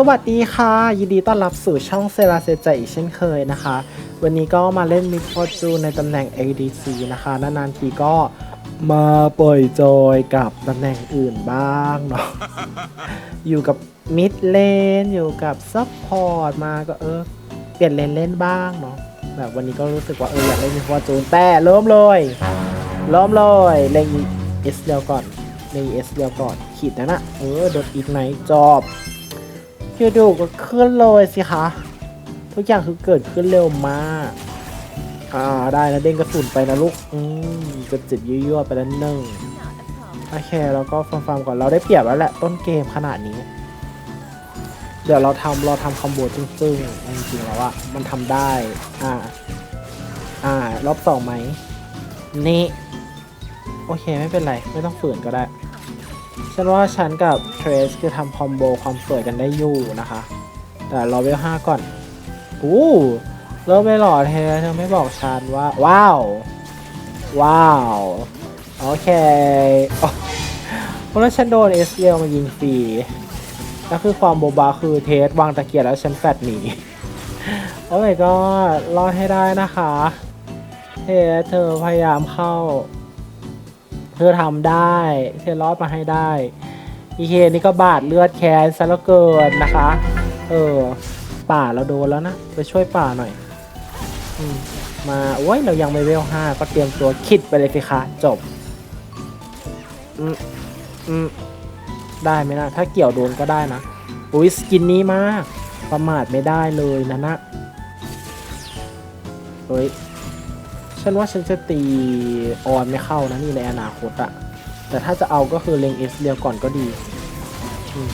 สวัสดีค่ะ ยินดีต้อนรับสู่ช่องเซราเซใจอีกเช่นเคยนะคะ วันนี้ก็มาเล่นมิดฟอร์จูในตำแหน่ง ADC นะคะ นานๆทีก็มาปล่อยจอยกับตำแหน่งอื่นบ้างเนาะอยู่กับมิดเลนอยู่กับซับพอร์ตมาก็เออ เปลี่ยนเลนเล่นบ้างเนาะแบบวันนี้ก็รู้สึกว่าเอออยากเล่นมิดฟอร์จูนแต่เริ่มเลยเริ่มเลยเล่นเอสเดียวก่อนเล่นเอสเดียวก่อนขีดนะนะเออโดดอีกไหนจอบ อยู่ดูก็ขึ้นเลยสิคะ ทุกอย่างคือเกิดขึ้นเร็วมาก อ่าได้แล้วเด้งกระสุนไปนะลูก อืมจะจิตยั่วๆไปแล้วหนึ่งโอเคแล้วก็ฟังๆก่อนเราได้เปรียบแล้วแหละต้นเกมขนาดนี้ เดี๋ยวเราทำเราทำคอมโบจึ้งๆจริงๆแล้วอะมันทำได้ อ่า อ่ารอบสองไหมนี่โอเคไม่เป็นไร ไม่ต้องฝืนก็ได้ ฉันว่าฉันกับเทรสคือทำคอมโบความสวยกันได้อยู่นะคะ แต่รอเวลห้าก่อนอู้เริ่มไม่หล่อเธอเธอไม่บอกฉันว่า ว้าว ว้าว โอเคเพราะฉันโดนเอสเอลมายิงฟรีแล้วคือความโบบาคือเทสวางตะเกียบแล้วฉันแฟดหนี โอ้ยก็รอดให้ได้นะคะ เทสเธอพยายามเข้า เธอทำได้เธอรอดมาให้ได้อีเคนี่ก็บาดเลือดแค้นซะแล้วเกินนะคะ เออ ป่าเราโดนแล้วนะ ไปช่วยป่าหน่อยอมมาโอ้ยเรายังไม่เวลห้าก็เตรียมตัวคิดไปเลยสิคะจบ อืมอืมได้ไหมนะถ้าเกี่ยวโดนก็ได้นะ อุ้ยสกินนี้มาก ประมาทไม่ได้เลยนะนะเฮ้ย ฉันว่าฉันจะตีออนไม่เข้านะนี่ในอนาคตอะแต่ถ้าจะเอาก็คือเลงเอสเรียวก่อนก็ดีอืม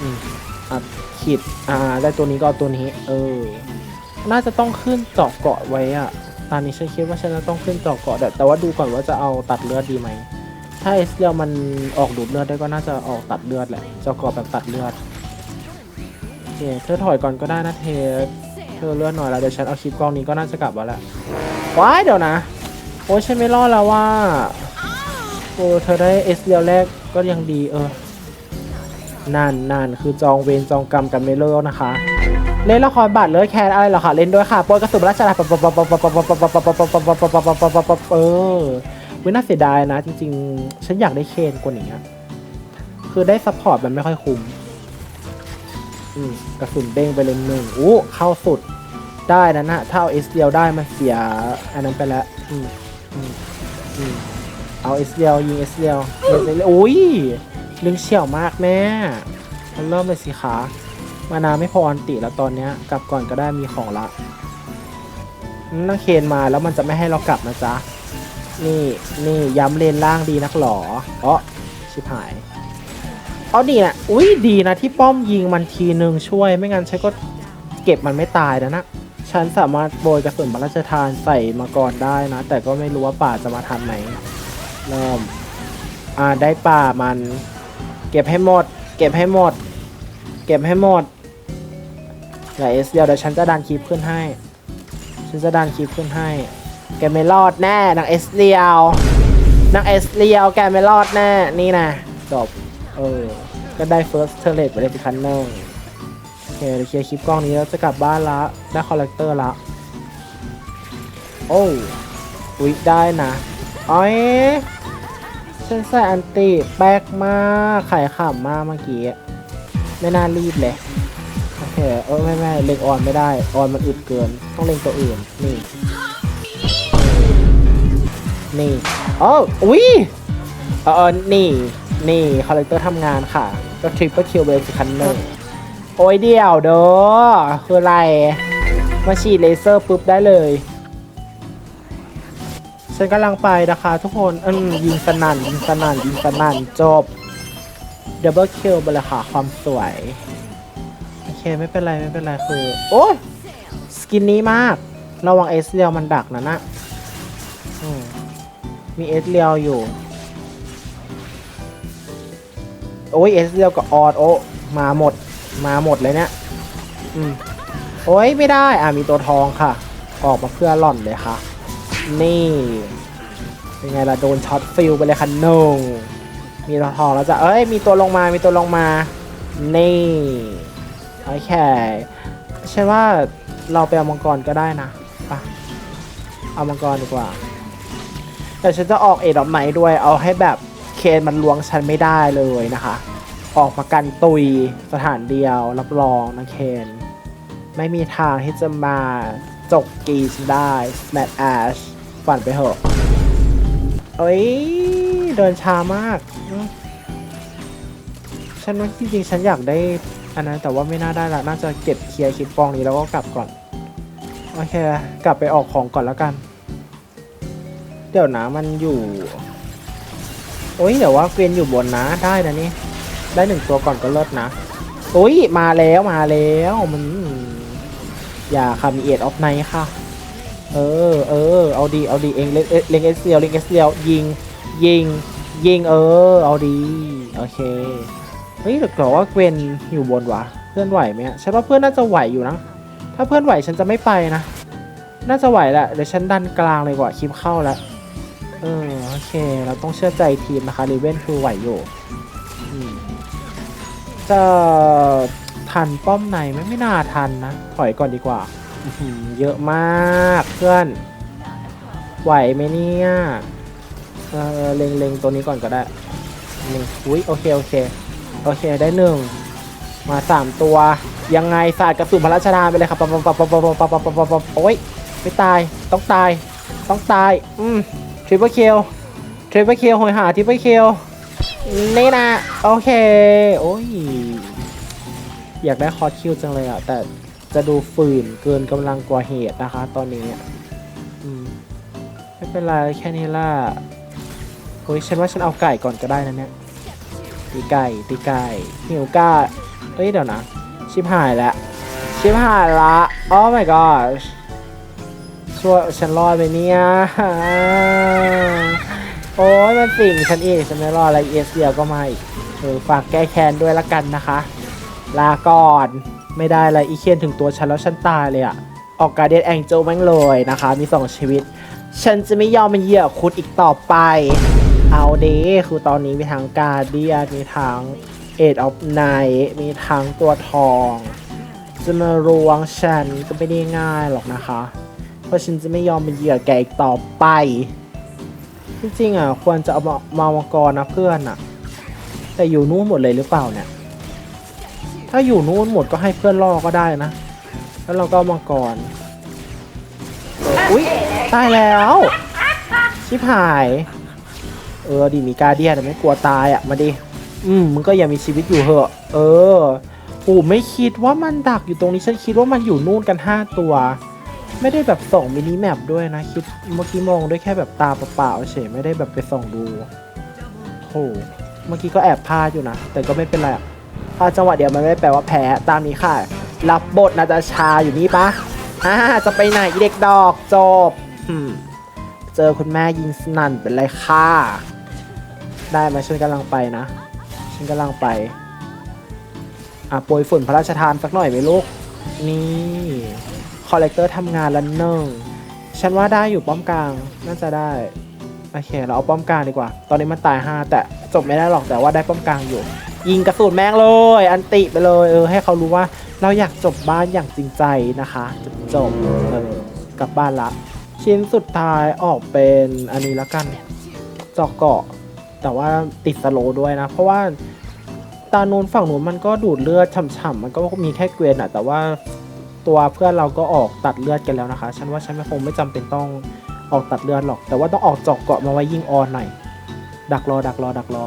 อืมอะขีดอ่าได้ตัวนี้ก็เอาตัวนี้ เออ น่าจะต้องขึ้นเจาะเกาะไว้อะตอนนี้ฉันคิดว่าฉันจะต้องขึ้นเจาะเกาะแต่แต่ว่าดูก่อนว่าจะเอาตัดเลือดดีไหมถ้าเอสเรียวมันออกดูดเลือดได้ก็น่าจะออกตัดเลือดแหละเจาะเกาะแบบตัดเลือดโอเคเธอถอยก่อนก็ได้นะเทสเธอเลือดหน่อยแล้วเดี๋ยวฉันเอาคลิปกล้องนี้ก็น่าจะกลับมาแล้ว ว้ายเดี๋ยวนะ โอ้ฉันไม่รอดแล้วว่าโอ้เธอได้เอสเดียวแรกก็ยังดีเออนานนานคือจองเวรจองกรรมกับเมโลนะคะ เล่นละครบาดเลืแคนอะไรหรอคะเล่นด้วยค่ะปอยกระสุนราชดาปเออไม่น่าเสียดายนะ จริง ๆ ฉันอยากได้เคนกว่านี้คือได้ซัพพอร์ตมันไม่ค่อยคุ้มกระสุนเด้งไปเลยหนึ่งอู้เข้าสุด ได้นะนะถ้าเอาเอสเดียวได้มันเสียอันนั้นไปแล้วอืมอืมอืมเอาเอสเดียวยิงเอสเดียวเดี๋ยวเลยอุ้ยลึงเฉี่ยวมากแม่มันเริ่มเลยสิคะมานาไม่พออันติแล้วตอนเนี้ยกลับก่อนก็ได้มีของละนั่งเคนมาแล้วมันจะไม่ให้เรากลับนะจ๊ะ นี่นี่ย้ำเลนล่างดีนักหรอเออชิบหายเอาดีนะอุ้ยดีนะที่ป้อมยิงมันทีนึงช่วยไม่งั้นฉันก็เก็บมันไม่ตายแล้วนะ ฉันสามารถโบยกระสุนพระราชทานใส่มาก่อนได้นะ แต่ก็ไม่รู้ว่าป่าจะมาทันไหมเริ่มอ่าได้ป่ามัน เก็บให้หมด เก็บให้หมด เก็บให้หมดอย่าเอสเดียวเดี๋ยวฉันจะดันคลิปขึ้นให้ ฉันจะดันคลิปขึ้นให้ แกไม่รอดแน่นางเอสเดียวนางเอสเดียวแกไม่รอดแน่นี่นะจบเออก็ได้เฟิร์สเทเลตไปเลยสิคันหนึ่ง เคเดี๋ยวเคลียร์คลิปกล้องนี้แล้วจะกลับบ้านละ ได้คอลเลกเตอร์ละ โอ้อุ๊ยได้นะอ้อยฉันใส่อันติแป๊กมากไข่ขำมากเมื่อกี้ ไม่น่ารีบเลย โอเค เออไม่ไม่เล็งออนไม่ได้ ออนมันอึดเกิน ต้องเล็งตัวอื่น นี่ นี่อ๋ออุ๊ยเออเออนี่ นี่ คอลเลกเตอร์ทำงานค่ะ ก็ทริปเปิลคิวไปเลยสิคันหนึ่ง โอ้ยเดี่ยวเด้อคืออะไร มาฉีดเลเซอร์ปุ๊บได้เลย ฉันกำลังไปนะคะทุกคนอืมยิงสนั่นยิงสนั่นยิงสนั่นจบดับเบิลคิวไปเลยค่ะความสวย โอเค ไม่เป็นไร ไม่เป็นไร คือ โอ้ยสกินนี้มาก ระวังเอสเรียวมันดักนะนะมมีเอสเรียวอยู่ โอ้ยเอสเรียวกับออดโอมาหมด มาหมดเลยเนี่ย อืม โอ้ยไม่ได้ อะมีตัวทองค่ะ ออกมาเพื่อหล่อนเลยค่ะ นี่ เป็นไงล่ะโดนช็อตฟิลไปเลยค่ะนงมีตัวทองแล้วจะ เอ้ย มีตัวลงมา มีตัวลงมา นี่ โอเคใช่ว่าเราไปเอามังกรก็ได้นะไปะเอามังกรดีกว่า แต่ฉันจะออกเอ็ดออกไหนด้วย เอาให้แบบเคนมันลวงฉันไม่ได้เลยนะคะ ออกมากันตุยสถานเดียวรับรองนะเคน ไม่มีทางที่จะมาจกกีฉันได้ smash ash ฝันไปเถอะเอ้ย เดินช้ามาก ฉันว่าจริงๆ ฉันอยากได้ อันนั้นแต่ว่าไม่น่าได้ละน่าจะเก็บเคลียร์คลิปกองนี้แล้วก็กลับก่อน โอเค กลับไปออกของก่อนแล้วกัน เดี๋ยวนะมันอยู่ โอ้ยเดี๋ยวว่าเกวียนอยู่บนนะได้นะนี่ ได้หนึ่งตัวก่อนก็เลิศนะโอ้ยมาแล้วมาแล้วมัน อย่าค่ะมีเอ็ดออฟไนค่ะ เออเออเอาดีเอาดีเองเล็งเอสเซียวเล็งเอสเซียวยิงยิงยิงเออ เอาดีโอเคเฮ้ยแต่บอกว่าเกวนอยู่บนวะเพื่อนไหวไหมอะฉันว่าเพื่อนน่าจะไหวอยู่นะถ้าเพื่อนไหวฉันจะไม่ไปนะน่าจะไหวแหละเดี๋ยวฉันดันกลางเลยกว่าคลิปเข้าแล้วเออโอเค เราต้องเชื่อใจทีมนะคะรีเวนคือไหวอยู่ จะทันป้อมในไหมไม่น่าทันนะ ถอยก่อนดีกว่า เยอะมากเพื่อน ไหวไหมเนี่ยเออเล็งเล็งตัวนี้ก่อนก็ได้หนึ่งอุ้ยโอเคโอเคโอเคได้หนึ่งมาสามตัว ยังไงศาสตร์กระสุนพระราชทานไปเลยครับปั๊บปั๊บปั๊บปั๊บปั๊บปั๊บปั๊บปั๊บปั๊บโอ้ยไม่ตายต้องตายต้องตายอืมทริปเปิลคิลทริปเปิลคิลหอยหาทริปเปิลคิล นี่นะ โอเค โอ้ย อยากได้คอร์คิวจังเลยอะ แต่จะดูฝืนเกินกำลังกว่าเหตุนะคะ ตอนนี้ไม่เป็นไรแค่นี้ล่ะเฮ้ยฉันว่าฉันเอาไก่ก่อนก็ได้นะเนี่ย ตีไก่ ตีไก่หิวก้าเฮ้ยเดี๋ยวนะ ชิบหายแล้ว ชิบหายละโอ้ my god ช่วยฉันรอดไหมเนี่ย โอ้ยมันสิ่งฉันเอีกฉันไม่รออะไรเอสเดียวก็ไมาอีกเออฝากแก้แค้นด้วยละกันนะคะ ลาก่อนไม่ได้เลยอีเคียนถึงตัวฉันแล้วฉันตายเลยอะออกการเดียนแองเจิลแม่งเลยนะคะ มีสองชีวิต ฉันจะไม่ยอมเป็นเหยื่อคุณอีกต่อไป เอาเดคือตอนนี้มีทางการเดียมีทางเอ็ดออฟไนมีทางตัวทองจะมารวงฉันก็ไม่ได้ง่ายหรอกนะคะ เพราะฉันจะไม่ยอมเป็นเหยื่อแกอีกต่อไป จริงๆอะควรจะเอามามามังกรนะเพื่อนอะ แต่อยู่นู่นหมดเลยหรือเปล่าเนี่ย ถ้าอยู่นู่นหมดก็ให้เพื่อนล่อก็ได้นะ แล้วเราก็มังกรอุ๊ยตายแล้ว ชิบหาย เออดีมีกาเดียนไม่กลัวตายอะ มาดิ อืมมึงก็ยังมีชีวิตอยู่เหอะ เออโอ้ไม่คิดว่ามันดักอยู่ตรงนี้ฉันคิดว่ามันอยู่นู่นกัน5ตัว ไม่ได้แบบส่องมินิแมปด้วยนะ คิดเมื่อกี้มองด้วยแค่แบบตาเปล่าๆเฉยไม่ได้แบบไปส่องดูโหเมื่อกี้ก็แอบพลาดอยู่นะ แต่ก็ไม่เป็นไรอะพลาดจังหวะเดียวมันไม่ได้แปลว่าแพ้ตามนี้ค่ะ รับบทนาตาชาอยู่นี่ปะอ่าจะไปไหนอีเด็กดอกจบอืมเจอคุณแม่ยิงสนั่นเป็นไรค่ะ ได้ไหมฉันกำลังไปนะ ฉันกำลังไปอะโปรยฝุ่นพระราชทานสักหน่อยไหมลูกนี่ คอลเลกเตอร์ทำงานแล้วหนึ่งฉันว่าได้อยู่ป้อมกลางน่าจะได้ โอเค เราเอาป้อมกลางดีกว่า ตอนนี้มันตาย5แต่จบไม่ได้หรอกแต่ว่าได้ป้อมกลางอยู่ ยิงกระสุนแม่งเลย อันติไปเลย เออ ให้เขารู้ว่าเราอยากจบบ้านอย่างจริงใจนะคะจบจบเออกลับบ้านละ ชิ้นสุดท้ายออกเป็นอันนี้ละกันจอกเกาะ แต่ว่าติดสโลด้วยนะ เพราะว่าตาโนนฝั่งนู้นมันก็ดูดเลือดฉ่ำๆมันก็มีแค่เกวียนอะแต่ว่า ตัวเพื่อนเราก็ออกตัดเลือดกันแล้วนะคะ ฉันว่าฉันไม่คงไม่จำเป็นต้องออกตัดเลือดหรอก แต่ว่าต้องออกจอกเกาะมาไว้ยิงออนหน่อย ดักรอดักรอดักรอ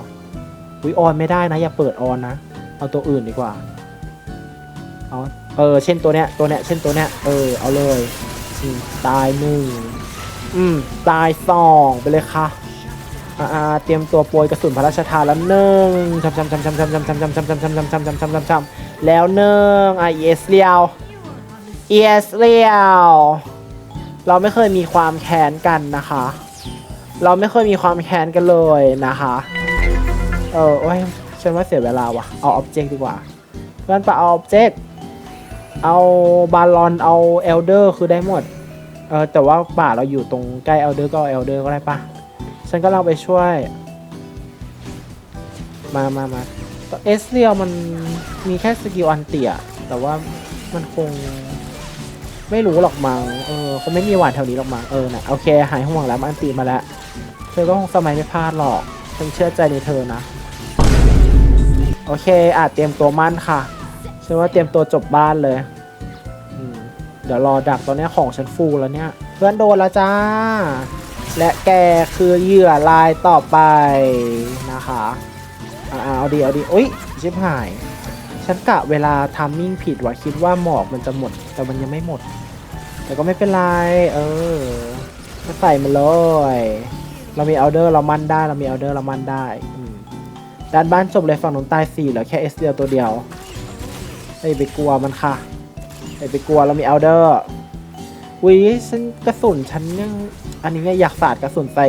วิออนไม่ได้นะ อย่าเปิดออนนะ เอาตัวอื่นดีกว่า เอาเออ เช่นตัวเนี้ย ตัวเนี้ย เช่นตัวเนี้ย เออ เอาเลยตายหนึ่งอืม ตายสองไปเลยค่ะอ่าเตรียมตัวโปรยกระสุนพระราชทานแล้วหนึ่งชำชำชำชำชำชำชำชำชำชำชำชำชำชำชำชำชำแล้วหนึ่งไอเอสเลียว เอสเลียวเราไม่เคยมีความแค้นกันนะคะ เราไม่เคยมีความแค้นกันเลยนะคะ เออโอ้ยฉันว่าเสียเวลาว่ะ เอาออบเจกต์ดีกว่าเพื่อนปะเอาออบเจกต์เอาบาลอนเอาเอลเดอร์คือได้หมด เออแต่ว่าป่าเราอยู่ตรงใกล้เอลเดอร์ก็เอาเอลเดอร์ก็ได้ปะฉันก็เราไปช่วย มามามาเอสเรียวมันมีแค่สกิลอันเตียแต่ว่ามันคง ไม่รู้หรอกมั้งเออคงไม่มีหวานแถวนี้หรอกมั้งเออนะโอเค หายห่วงแล้วมันตีมาแล้วเธอก็คงสมัยไม่พลาดหรอกฉันเชื่อใจในเธอนะ โอเคอาจเตรียมตัวมั่นค่ะฉันว่าเตรียมตัวจบบ้านเลยเดี๋ยวรอดักตอนนี้ของฉันฟูแล้วเนี่ย เพื่อนโดนแล้วจ้า และแกคือเหยื่อลายต่อไปนะคะอ่าเอาดีเอาดีอุ้ยชิบหาย ฉันกะเวลาทามมิ่งผิดว่ะคิดว่าหมอกมันจะหมด แต่มันยังไม่หมด แต่ก็ไม่เป็นไร เออก็ใส่มาเลย เรามีออเดอร์เรามั่นได้ เรามีออเดอร์เรามั่นได้ด้านบ้านจบเลยฝั่งนู้นตายสี่เหลือแค่เอสเดียวตัวเดียวไอ้ไปกลัวมันค่ะไอ้ไปกลัวเรามีออเดอร์วิฉันกระสุนฉันยังอันนี้เนี่ยอยากสาดกระสุนใส่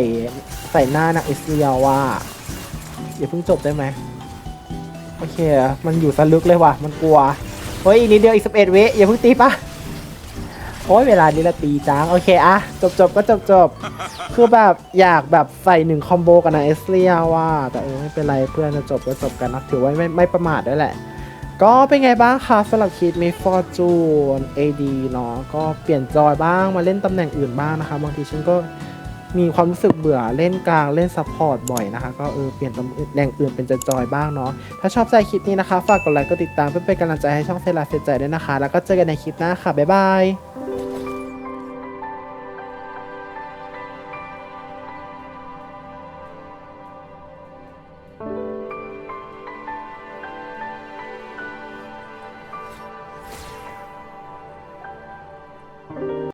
ใส่หน้านางเอสเดียว่าอย่าเพิ่งจบได้ไหมโอเค มันอยู่สลึกเลยว่ะ มันกลัว เฮ้ยอีกนิดเดียวอีกสิบเอ็ดวิอย่าเพิ่งตีปะ โอ้ยเวลานี้ละตีจังโอเคอะจบจบก็จบจบคือแบบอยากแบบใส่หนึ่งคอมโบกันนะเอสเลียว่า แต่เออไม่เป็นไรเพื่อนจะจบก็จบกันนะถือว่าไม่ไม่ประมาทด้วยแหละ ก็เป็นไงบ้างคะสำหรับคิดมีฟอร์จูน AD เนาะก็เปลี่ยนจอยบ้างมาเล่นตำแหน่งอื่นบ้างนะคะบางทีฉันก็มีความรู้สึกเบื่อเล่นกลางเล่นซัพพอร์ตบ่อยนะคะ ก็เออเปลี่ยนตำแหน่งอื่นเป็นจอยบ้างเนาะถ้าชอบใจคลิปนี้นะคะ ฝากกดไลค์กดติดตามเพื่อเป็นกำลังใจให้ช่องเซลาเซใจด้วยนะคะ แล้วก็เจอกันในคลิปหน้าค่ะบ๊ายบาย